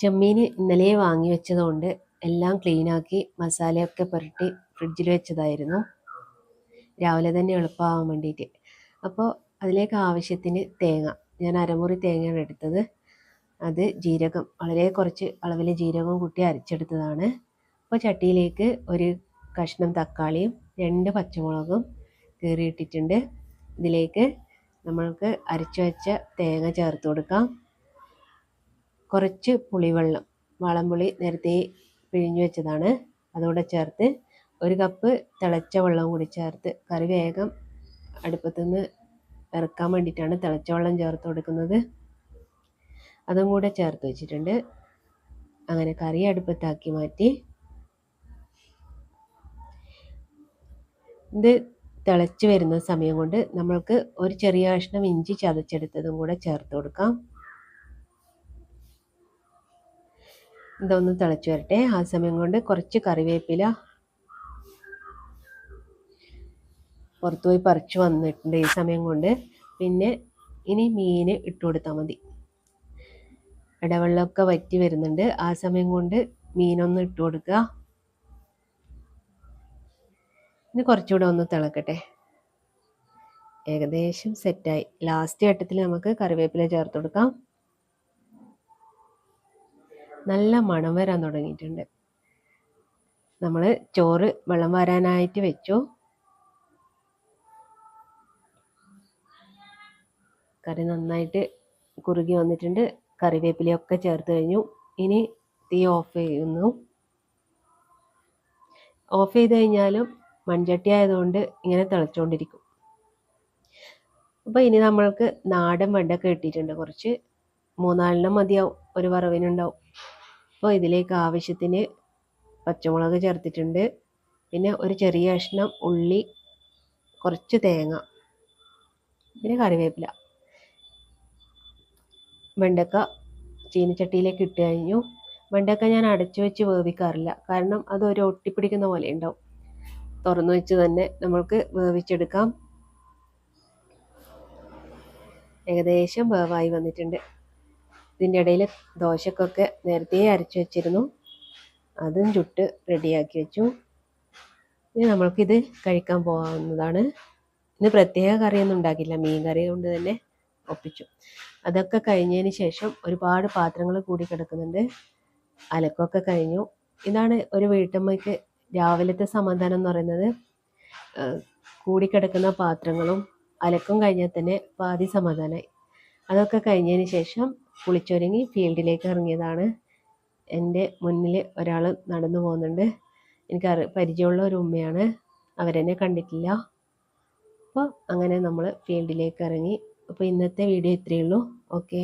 ചെമ്മീൻ ഇന്നലെ വാങ്ങി വെച്ചതുകൊണ്ട് എല്ലാം ക്ലീനാക്കി മസാലയൊക്കെ പുരട്ടി ഫ്രിഡ്ജിൽ വെച്ചതായിരുന്നു. രാവിലെ തന്നെ എളുപ്പമാകാൻ വേണ്ടിയിട്ട്. അപ്പോൾ അതിലേക്ക് ആവശ്യത്തിന് തേങ്ങ. ഞാൻ അരമുറി തേങ്ങയാണ് എടുത്തത്. അത് ജീരകം വളരെ കുറച്ച് അളവിൽ ജീരകം കൂട്ടി അരച്ചെടുത്തതാണ്. അപ്പോൾ ചട്ടിയിലേക്ക് ഒരു കഷ്ണം തക്കാളിയും രണ്ട് പച്ചമുളകും കീറിയിട്ടിട്ടുണ്ട്. ഇതിലേക്ക് നമ്മൾക്ക് അരച്ചു വെച്ച തേങ്ങ ചേർത്ത് കൊടുക്കാം. കുറച്ച് പുളിവെള്ളം വാളംപുളി നേരത്തെ പിഴിഞ്ഞു വെച്ചതാണ്. അതുകൂടെ ചേർത്ത് ഒരു കപ്പ് തിളച്ച വെള്ളം കൂടി ചേർത്ത് കറി വേഗം അടുപ്പത്തു നിന്ന് ഇറക്കാൻ വേണ്ടിയിട്ടാണ് തിളച്ച വെള്ളം ചേർത്ത് കൊടുക്കുന്നത്. അതും കൂടെ ചേർത്ത് വെച്ചിട്ടുണ്ട്. അങ്ങനെ കറി അടുപ്പത്താക്കി മാറ്റി. ഇത് തിളച്ച് വരുന്ന സമയം കൊണ്ട് നമ്മൾക്ക് ഒരു ചെറിയ കഷ്ണം ഇഞ്ചി ചതച്ചെടുത്തതും കൂടെ ചേർത്ത് കൊടുക്കാം. ഇതൊന്ന് തിളച്ച് വരട്ടെ. ആ സമയം കൊണ്ട് കുറച്ച് കറിവേപ്പില പുറത്തു പോയി പറിച്ചു വന്നിട്ടുണ്ട് ഈ സമയം കൊണ്ട്. പിന്നെ ഇനി മീൻ ഇട്ട് കൊടുത്താൽ മതി. ഇടവെള്ളമൊക്കെ വറ്റി വരുന്നുണ്ട്. ആ സമയം കൊണ്ട് മീനൊന്ന് ഇട്ട് കൊടുക്കുക. ഇനി കുറച്ചുകൂടെ ഒന്ന് തിളക്കട്ടെ. ഏകദേശം സെറ്റായി ലാസ്റ്റ് ഘട്ടത്തിൽ നമുക്ക് കറിവേപ്പില ചേർത്ത് കൊടുക്കാം. നല്ല മണം വരാൻ തുടങ്ങിയിട്ടുണ്ട്. നമ്മൾ ചോറ് വെള്ളം വരാനായിട്ട് വെച്ചു. കറി നന്നായിട്ട് കുറുകി വന്നിട്ടുണ്ട്. കറിവേപ്പിലയൊക്കെ ചേർത്ത് കഴിഞ്ഞു. ഇനി തീ ഓഫ് ചെയ്യുന്നു. ഓഫ് ചെയ്ത് കഴിഞ്ഞാലും മൺചട്ടി ആയതുകൊണ്ട് ഇങ്ങനെ തിളച്ചുകൊണ്ടിരിക്കും അപ്പോൾ ഇനി നമ്മൾക്ക് നാടൻ വെണ്ടൊക്കെ ഇട്ടിട്ടുണ്ട് കുറച്ച്. മൂന്നാലെണ്ണം മതിയാവും. ഒരു വറവിനുണ്ടാവും. അപ്പോൾ ഇതിലേക്ക് ആവശ്യത്തിന് പച്ചമുളക് ചേർത്തിട്ടുണ്ട്. പിന്നെ ഒരു ചെറിയ കഷ്ണം ഉള്ളി കുറച്ച് തേങ്ങ പിന്നെ കറിവേപ്പില. വെണ്ടക്ക ചീനച്ചട്ടിയിലേക്ക് ഇട്ട് കഴിഞ്ഞു. വെണ്ടക്ക ഞാൻ അടച്ചു വെച്ച് വേവിക്കാറില്ല. കാരണം അത് ഒരു ഒട്ടിപ്പിടിക്കുന്ന പോലെ ഉണ്ടാവും. തുറന്നു വെച്ച് തന്നെ നമ്മൾക്ക് വേവിച്ചെടുക്കാം. ഏകദേശം വേവായി വന്നിട്ടുണ്ട്. ഇതിന്റെ ഇടയിൽ ദോശക്കൊക്കെ നേരത്തെ അരച്ച് വെച്ചിരുന്നു. അതും ചുട്ട് റെഡിയാക്കി വെച്ചു. ഇനി നമ്മൾക്കിത് കഴിക്കാൻ പോകാവുന്നതാണ് ഇന്ന് പ്രത്യേക കറിയൊന്നും ഉണ്ടാക്കില്ല മീൻ കറി കൊണ്ട് തന്നെ ഒപ്പിച്ചു. അതൊക്കെ കഴിഞ്ഞതിന് ശേഷം ഒരുപാട് പാത്രങ്ങൾ കൂടി കിടക്കുന്നുണ്ട്. അലക്കൊക്കെ കഴിഞ്ഞു. ഇതാണ് ഒരു വീട്ടമ്മയ്ക്ക് രാവിലത്തെ സമാധാനം എന്ന് പറയുന്നത്. കൂടിക്കിടക്കുന്ന പാത്രങ്ങളും അലക്കും കഴിഞ്ഞാൽ തന്നെ പാതി സമാധാനമായി. അതൊക്കെ കഴിഞ്ഞതിന് ശേഷം കുളിച്ചൊരുങ്ങി ഫീൽഡിലേക്ക് ഇറങ്ങിയതാണ്. എന്റെ മുന്നിൽ ഒരാൾ നടന്നു പോകുന്നുണ്ട്. എനിക്ക് അറി പരിചയമുള്ള ഒരു ഉമ്മയാണ്. അവരെന്നെ കണ്ടിട്ടില്ല. അപ്പോൾ അങ്ങനെ നമ്മൾ ഫീൽഡിലേക്ക് ഇറങ്ങി. അപ്പോൾ ഇന്നത്തെ വീഡിയോ ഇത്രയേ ഉള്ളൂ. ഓക്കെ.